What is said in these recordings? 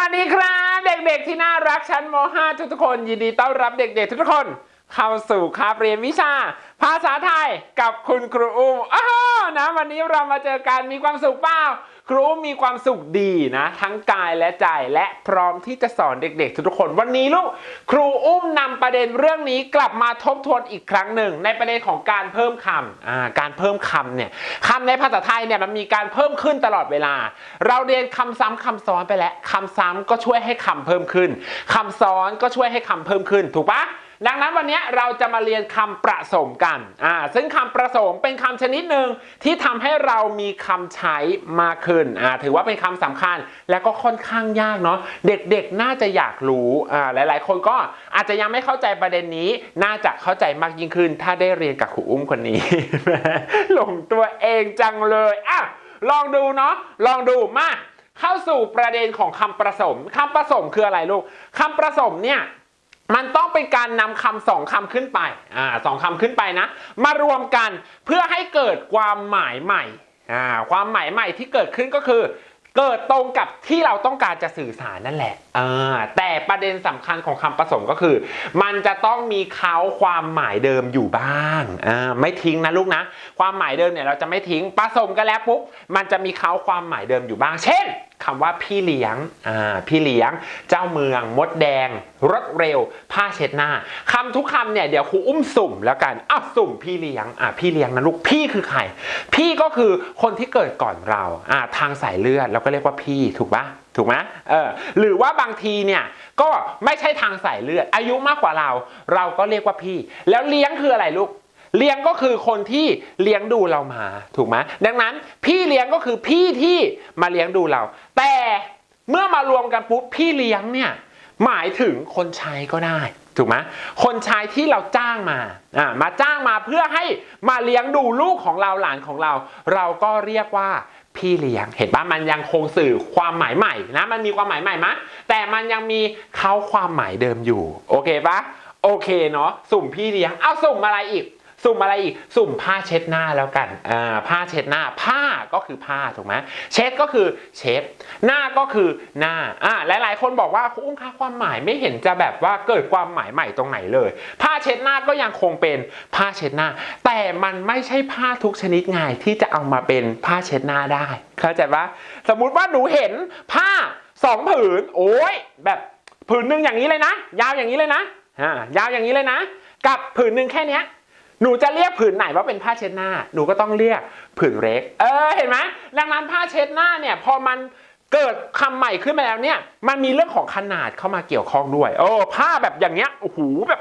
วัสดีครับ เด็กๆที่น่ารักชั้นม .5 ทุกๆคน ยินดีต้อนรับเด็กๆทุกๆคน เข้าสู่คาบเรียนวิชา ภาษาไทยกับคุณครูอุ้มอ้าวนะวันนี้เรามาเจอกันมีความสุขเปล่าครูอุ้มมีความสุขดีนะ ทั้งกายและใจและพร้อมที่จะสอนเด็กๆ ทุกคนวันนี้ลูกครูอุ้มนำประเด็นเรื่องนี้กลับมาทบทวนอีกครั้งหนึ่ง ในประเด็นของการเพิ่มคำการเพิ่มคำเนี่ยคำในภาษาไทยเนี่ยมันมีการเพิ่มขึ้นตลอดเวลา เราเรียนคำซ้ำคำซ้อนไปแล้วคำซ้ำก็ช่วยให้คำเพิ่มขึ้นคำซ้อนก็ช่วยให้คำเพิ่มขึ้น ถูกปะ ดังนั้นวันนี้เราจะมาเรียนคำประสมกันอ่าซึ่งคำประสมเป็นคำชนิดหนึ่งที่ทำให้เรามีคำใช้มากขึ้นอ่าถือว่าเป็นคำสำคัญและก็ค่อนข้างยากเนาะเด็กๆน่าจะอยากรู้อ่าหลายๆ คนก็อาจจะยังไม่เข้าใจประเด็นนี้ น่าจะเข้าใจมากยิ่งขึ้น ถ้าได้เรียนกับครูอุ้มคนนี้ หลงตัวเองจังเลยอะลองดูเนาะลองดูมาเข้าสู่ประเด็นของคำประสมคำประสมคืออะไรลูกคำประสมเนี่ย มันต้องเป็นการนำคำสองคำขึ้นไปอ่าสองคำขึ้นไปนะ มารวมกันเพื่อให้เกิดความหมายใหม่อ่าความหมายใหม่ที่เกิดขึ้นก็คือ เกิดตรงกับที่เราต้องการจะสื่อสารนั่นแหละอ่าแต่ประเด็นสำคัญของคำผสมก็คือ มันจะต้องมีเขาความหมายเดิมอยู่บ้างอ่าไม่ทิ้งนะลูกนะ ความหมายเดิมเนี่ยเราจะไม่ทิ้งผสมกันแล้วปุ๊บมันจะมีเขาความหมายเดิมอยู่บ้าง เช่น คำว่าพี่เลี้ยง อ่า พี่เลี้ยง เจ้าเมือง มดแดง รถเร็ว ผ้าเช็ดหน้าคำทุกคำเนี่ยเดี๋ยวครูอุ้มสุ่มแล้วกันอ้าวสุ่มพี่เลี้ยง อ่าพี่เลี้ยงนะลูก พี่คือใคร พี่ก็คือคนที่เกิดก่อนเรา อ่า ทางสายเลือดเราก็เรียกว่าพี่ถูกปะถูกไหมเออ หรือว่าบางทีเนี่ยก็ไม่ใช่ทางสายเลือด อายุมากกว่าเรา เราก็เรียกว่าพี่ แล้วเลี้ยงคืออะไรลูกเลี้ยงก็คือคนที่เลี้ยงดูเรามาถูกไหมดังนั้น พี่เลี้ยงก็คือพี่ที่มาเลี้ยงดูเรา เมื่อมารวมกันปุ๊บพี่เลี้ยงเนี่ยหมายถึงคนใช้ก็ได้ ถูกไหมคนใช้ที่เราจ้างมาอ่ามาจ้างมาเพื่อให้มาเลี้ยงดูลูกของเราหลานของเรา เราก็เรียกว่าพี่เลี้ยง เห็นปะมันยังคงสื่อความหมายใหม่นะมันมีความหมายใหม่มะแต่มันยังมีเขาความหมายเดิมอยู่ โอเคปะโอเคเนาะสุ่มพี่เลี้ยงเอาสุ่มอะไรอีก สุ่มอะไรอีกสุ่มผ้าเช็ดหน้าแล้วกันอ่าผ้าเช็ดหน้าผ้าก็คือผ้าถูกไหมเช็ดก็คือเช็ดหน้าก็คือหน้าอ่าหลายๆ คนบอกว่าคุณอุ้มค่าความหมายไม่เห็นจะแบบว่าเกิดความหมายใหม่ตรงไหนเลย ผ้าเช็ดหน้าก็ยังคงเป็นผ้าเช็ดหน้า แต่มันไม่ใช่ผ้าทุกชนิดไงที่จะเอามาเป็นผ้าเช็ดหน้าได้เข้าใจปะสมมุติว่าหนูเห็นผ้าสองผืนโอ้ยแบบผืนหนึ่งอย่างนี้เลยนะ ยาวอย่างนี้เลยนะอ่ายาวอย่างนี้เลยนะ กับผืนหนึ่งแค่เนี้ย หนูจะเรียกผืนไหนว่าเป็นผ้าเช็ดหน้า หนูก็ต้องเรียกผืนเล็ก เออ เห็นไหมดังนั้นผ้าเช็ดหน้าเนี่ยพอมันเกิดคำใหม่ขึ้นมาแล้วเนี่ย มันมีเรื่องของขนาดเข้ามาเกี่ยวข้องด้วย โอ้ผ้าแบบอย่างเงี้ย โอ้โหแบบ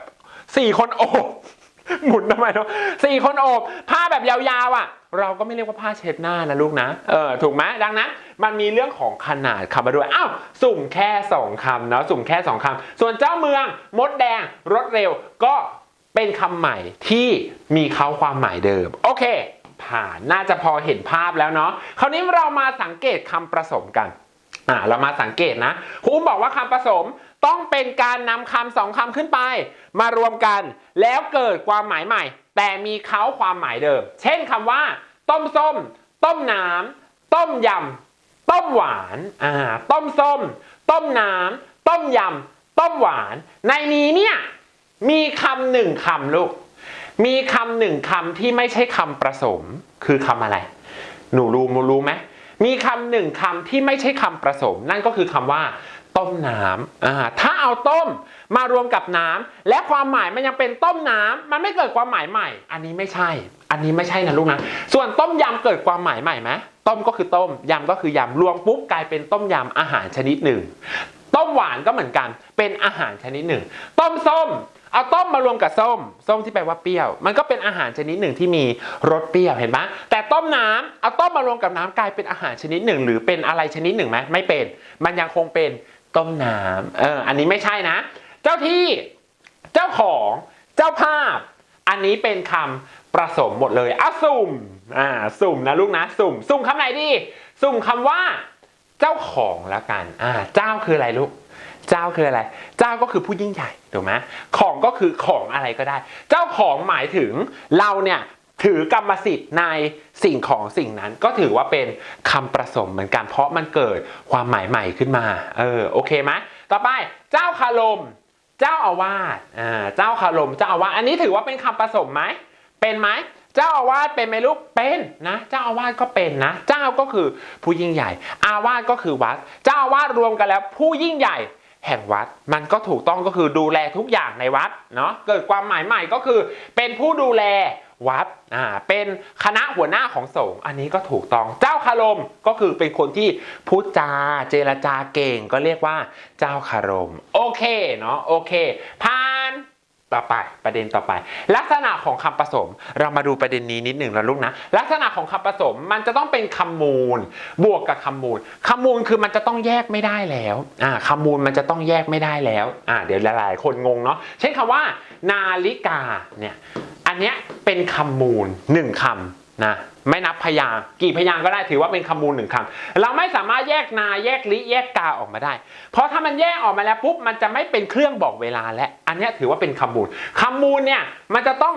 สี่คนโอบหมุนทำไมเนาะสี่คนโอบผ้าแบบยาวๆอะ เราก็ไม่เรียกว่าผ้าเช็ดหน้านะลูกนะ เออ ถูกไหมดังนั้น มันมีเรื่องของขนาดคำมาด้วย อ้าว สุ่มแค่สองคำเนาะ สุ่มแค่สองคำส่วนเจ้าเมือง มดแดง รถเร็ว ก็ เป็นคำใหม่ที่มีเขาความหมายเดิม โอเค ผ่านน่าจะพอเห็นภาพแล้วเนาะคราวนี้เรามาสังเกตคำผสมกันอ่าเรามาสังเกตนะครูอุ้มบอกว่าคำผสมต้องเป็นการนำคำสองคำขึ้นไป มารวมกัน แล้วเกิดความหมายใหม่ แต่มีเขาความหมายเดิม เช่นคำว่า ต้มส้ม ต้มน้ำต้มยำต้มหวานอ่าต้มส้ม ต้มน้ำต้มยำต้มหวาน ในนี้เนี่ย มีคำหนึ่งคำลูก มีคำหนึ่งคำที่ไม่ใช่คำผสม คือคำอะไร หนูรู้มูรู้ไหมมีคำหนึ่งคำที่ไม่ใช่คำผสม นั่นก็คือคำว่า ต้มน้ำอ่าถ้าเอาต้มมารวมกับน้ำและความหมายมันยังเป็นต้มน้ำมันไม่เกิดความหมายใหม่ อันนี้ไม่ใช่ อันนี้ไม่ใช่นะลูกนะส่วนต้มยำเกิดความหมายใหม่ไหมต้มก็คือต้มยำก็คือยำรวมปุ๊บกลายเป็นต้มยำอาหารชนิดหนึ่ง ต้มหวานก็เหมือนกัน เป็นอาหารชนิดหนึ่ง ต้มส้ม เอาต้มมารวมกับส้ม ส้มที่แปลว่าเปรี้ยว มันก็เป็นอาหารชนิดหนึ่งที่มีรสเปรี้ยวเห็นไหมแต่ต้มน้ำเอาต้มมารวมกับน้ำกลายเป็นอาหารชนิดหนึ่ง หรือเป็นอะไรชนิดหนึ่งไหมไม่เป็น มันยังคงเป็นต้มน้ำเอออันนี้ไม่ใช่นะ เจ้าที่เจ้าของเจ้าภาพ อันนี้เป็นคำประสมหมดเลยอะสุ่มอ่าสุ่มนะลูกนะสุ่ม สุ่มคำไหนดี สุ่มคำว่า เจ้าของแล้วกันอ่าเจ้าคืออะไรลูก เจ้าคืออะไร เจ้าก็คือผู้ยิ่งใหญ่ถูกไหมของก็คือของอะไรก็ได้ เจ้าของหมายถึงเราเนี่ยถือกรรมสิทธิ์ในสิ่งของสิ่งนั้นก็ถือว่าเป็นคำประสมเหมือนกัน เพราะมันเกิดความหมายใหม่ขึ้นมา เออโอเคไหมต่อไปเจ้าคารม เจ้าอาวาสอ่าเจ้าคารมเจ้าอาวาสอันนี้ถือว่าเป็นคำผสมไหมเป็นไหมเจ้าอาวาสเป็นไหมลูกเป็นนะ เจ้าอาวาสก็เป็นนะ เจ้าก็คือผู้ยิ่งใหญ่ อาวาสก็คือวัด เจ้าอาวาสรวมกันแล้ว ผู้ยิ่งใหญ่ แห่งวัด มันก็ถูกต้องก็คือดูแลทุกอย่างในวัดเนาะเกิดความหมายใหม่ก็คือ เป็นผู้ดูแลวัดอ่าเป็นคณะหัวหน้าของสงฆ์อันนี้ก็ถูกต้องเจ้าคารมก็คือเป็นคนที่พูดจาเจรจาเก่งก็เรียกว่าเจ้าคารมโอเคเนาะโอเคผ้า ต่อไปประเด็นต่อไป ลักษณะของคำผสม เรามาดูประเด็นนี้นิดหนึ่งนะลูกนะลักษณะของคำผสมมันจะต้องเป็นคำมูล บวกกับคำมูลคำมูลคือมันจะต้องแยกไม่ได้แล้วอ่าคำมูลมันจะต้องแยกไม่ได้แล้วอ่าเดี๋ยวหลายๆ คนงงเนาะเช่นคำว่า นาฬิกาเนี่ยอันเนี้ยเป็นคำมูลหนึ่งคำ นะไม่นับพยางกี่พยางก็ได้ถือว่าเป็นคำมูลหนึ่งคำเราไม่สามารถแยกนาแยกลิแยกกาออกมาได้ เพราะถ้ามันแยกออกมาแล้วปุ๊บมันจะไม่เป็นเครื่องบอกเวลาและ อันนี้ถือว่าเป็นคำมูลคำมูลเนี่ยมันจะต้อง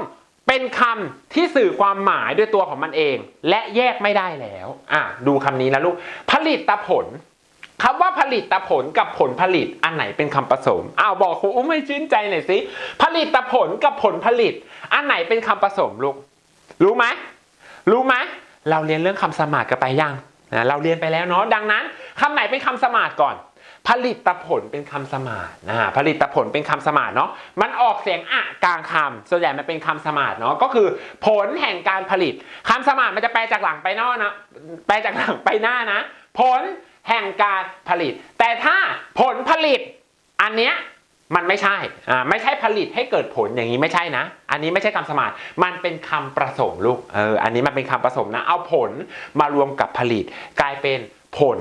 เป็นคำที่สื่อความหมายด้วยตัวของมันเอง และแยกไม่ได้แล้วอะดูคำนี้นะลูกผลิตผลคำว่าผลิตผลกับผลผลิตอันไหนเป็นคำผสมอ้าวบอกครูอุ้มให้ชื่นใจหน่อยสิผลิตผลกับผลผลิต อันไหนเป็นคำผสมลูกรู้ไหม รู้ไหมเราเรียนเรื่องคำสมาร์ทกันไปยังนะเราเรียนไปแล้วเนาะดังนั้นคำไหนเป็นคำสมาร์ทก่อน ผลิตผลเป็นคำสมาร์ทนะผลิตผลเป็นคำสมาร์ทเนาะมันออกเสียงอะกลางคำส่วนใหญ่มันเป็นคำสมาร์ทเนาะก็คือผลแห่งการผลิตคำสมาร์ทมันจะแปลจากหลังไปนอกนะแปลจากหลังไปหน้านะ ผลแห่งการผลิต แต่ถ้าผลผลิตอันเนี้ย มันไม่ใช่อ่าไม่ใช่ผลิตให้เกิดผลอย่างนี้ไม่ใช่นะ อันนี้ไม่ใช่คำสมาร์ทมันเป็นคำประสมลูกเอออันนี้มันเป็นคำผสมนะ เอาผลมารวมกับผลิต กลายเป็นผล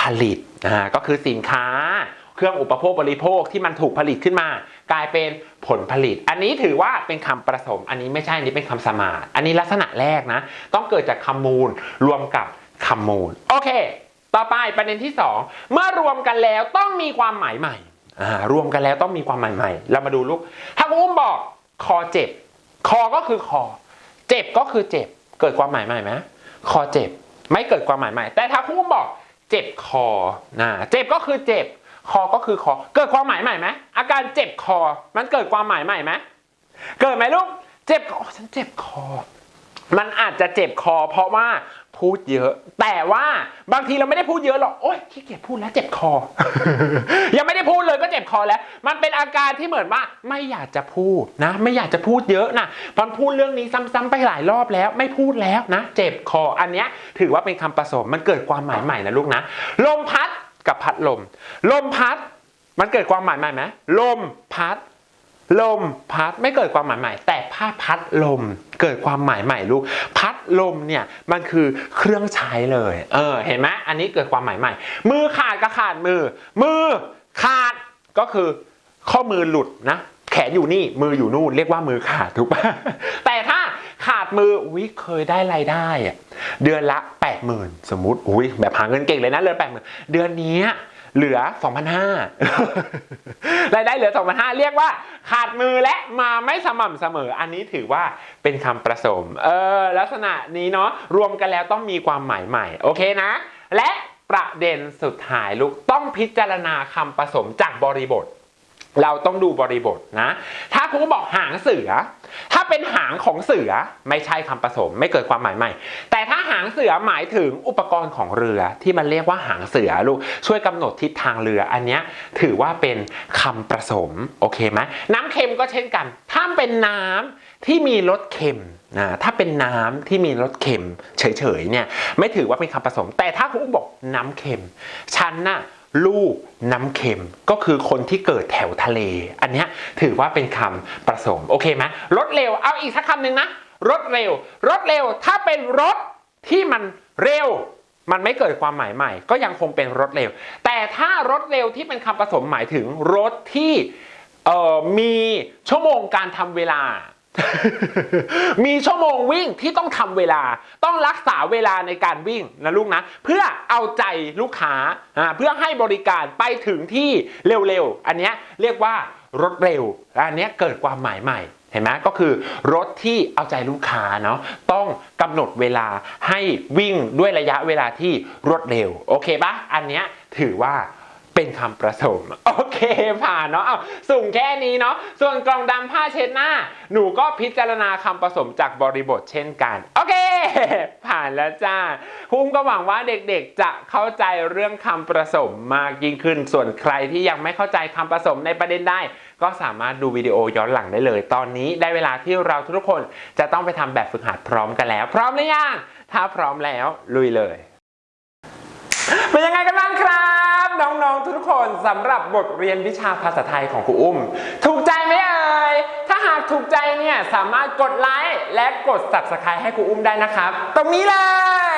ผลิตอ่าก็คือสินค้าเครื่องอุปโภคบริโภคที่มันถูกผลิตขึ้นมา กลายเป็นผลผลิต อันนี้ถือว่าเป็นคำประสม อันนี้ไม่ใช่อันนี้เป็นคำสมาร์ทอันนี้ลักษณะแรกนะ ต้องเกิดจากคำมูลรวมกับคำมูล โอเค ต่อไปประเด็นที่สองเมื่อรวมกันแล้วต้องมีความหมายใหม่ รวมกันแล้วต้องมีความหมายใหม่เรามาดูลูกถ้าคุณอุ้มบอกคอเจ็บ คอก็คือคอ เจ็บก็คือเจ็บ เกิดความหมายใหม่ไหมคอเจ็บ ไม่เกิดความหมายใหม่ แต่ถ้าคุณอุ้มบอก เจ็บคอนะเจ็บก็คือเจ็บ คอก็คือคอ เกิดความหมายใหม่ไหมอาการเจ็บคอ มันเกิดความหมายใหม่ไหมเกิดไหมลูก เจ็บคอฉันเจ็บคอ มันอาจจะเจ็บคอเพราะว่าพูดเยอะ แต่ว่าบางทีเราไม่ได้พูดเยอะหรอกโอ๊ยขี้เกียจพูดแล้วเจ็บคอ ยังไม่ได้พูดเลยก็เจ็บคอแล้ว มันเป็นอาการที่เหมือนว่าไม่อยากจะพูดนะ ไม่อยากจะพูดเยอะนะมันพูดเรื่องนี้ซ้ำๆไปหลายรอบแล้ว ไม่พูดแล้วนะ เจ็บคออันเนี้ยถือว่าเป็นคำผสมมันเกิดความหมายใหม่นะลูกนะลมพัดกับพัดลม ลมพัด มันเกิดความหมายใหม่ไหมลมพัด ลมพัดไม่เกิดความหมายใหม่ แต่ผ้าพัดลมเกิดความหมายใหม่ลูก พัดลมเนี่ยมันคือเครื่องใช้เลย เออ เห็นไหมอันนี้เกิดความหมายใหม่ มือขาดก็ขาดมือ มือขาดก็คือข้อมือหลุดนะแขนอยู่นี่มืออยู่นู่นเรียกว่ามือขาดถูกปะแต่ถ้าขาดมือวิเคยได้รายได้อะเดือนละ 8 0,000 สมมุติอุ้ยแบบหาเงินเก่งเลยนะเดือนแปดหมื่นเดือนนี้ เหลือ 2,500 รายได้เหลือ 2,500 เรียกว่า ขาดมือและมาไม่สม่ำเสมอ อันนี้ถือว่าเป็นคำประสม เออ ลักษณะนี้เนาะ รวมกันแล้วต้องมีความหมายใหม่ โอเคนะ และประเด็นสุดท้ายลูกต้องพิจารณาคำผสมจากบริบท เราต้องดูบริบทนะ ถ้าครูบอกหางเสือ ถ้าเป็นหางของเสือไม่ใช่คำผสมไม่เกิดความหมายใหม่ แต่ถ้าหางเสือหมายถึงอุปกรณ์ของเรือที่มันเรียกว่าหางเสือลูกช่วยกำหนดทิศทางเรือ อันนี้ถือว่าเป็นคำผสมโอเคไหมน้ำเค็มก็เช่นกัน ถ้าเป็นน้ำที่มีรสเค็มนะถ้าเป็นน้ำที่มีรสเค็มเฉยๆเนี่ยไม่ถือว่าเป็นคำผสม แต่ถ้าครูบอกน้ำเค็ม ฉันน่ะ ลูกน้ำเค็มก็คือคนที่เกิดแถวทะเล อันนี้ถือว่าเป็นคำผสมโอเคไหมรถเร็วเอาอีกสักคำหนึ่งนะรถเร็ว รถเร็วถ้าเป็นรถที่มันเร็ว มันไม่เกิดความหมายใหม่ ก็ยังคงเป็นรถเร็ว แต่ถ้ารถเร็วที่เป็นคำผสมหมายถึงรถที่มีชั่วโมงการทำเวลา มีชั่วโมงวิ่งที่ต้องทำเวลา ต้องรักษาเวลาในการวิ่งนะลูกนะ เพื่อเอาใจลูกค้าเพื่อให้บริการไปถึงที่เร็วๆ อันนี้เรียกว่ารถเร็ว อันนี้เกิดความหมายใหม่เห็นไหมก็คือรถที่เอาใจลูกค้าเนาะต้องกำหนดเวลาให้วิ่งด้วยระยะเวลาที่รวดเร็ว โอเคปะอันเนี้ยถือว่า เป็นคำประสมโอเคผ่านเนาะเอาสุ่มแค่นี้เนาะส่วนกล่องดำผ้าเช็ดหน้า หนูก็พิจารณาคำผสมจากบริบทเช่นกัน โอเค ผ่านแล้วจ้าคุ้มก็หวังว่าเด็กๆ จะเข้าใจเรื่องคำผสมมากยิ่งขึ้น ส่วนใครที่ยังไม่เข้าใจคำผสมในประเด็นได้ ก็สามารถดูวิดีโอย้อนหลังได้เลย ตอนนี้ได้เวลาที่เราทุกคนจะต้องไปทำแบบฝึกหัดพร้อมกันแล้ว พร้อมหรือยังถ้าพร้อมแล้วลุยเลย เป็นยังไงกันบ้างครับ น้องๆ ทุกคนสำหรับบทเรียนวิชาภาษาไทยของครูอุ้ม ถูกใจไหมเอ่ย ถ้าหากถูกใจเนี่ยสามารถกดไลค์และกด subscribe ให้ครูอุ้มได้นะครับ ตรงนี้เลย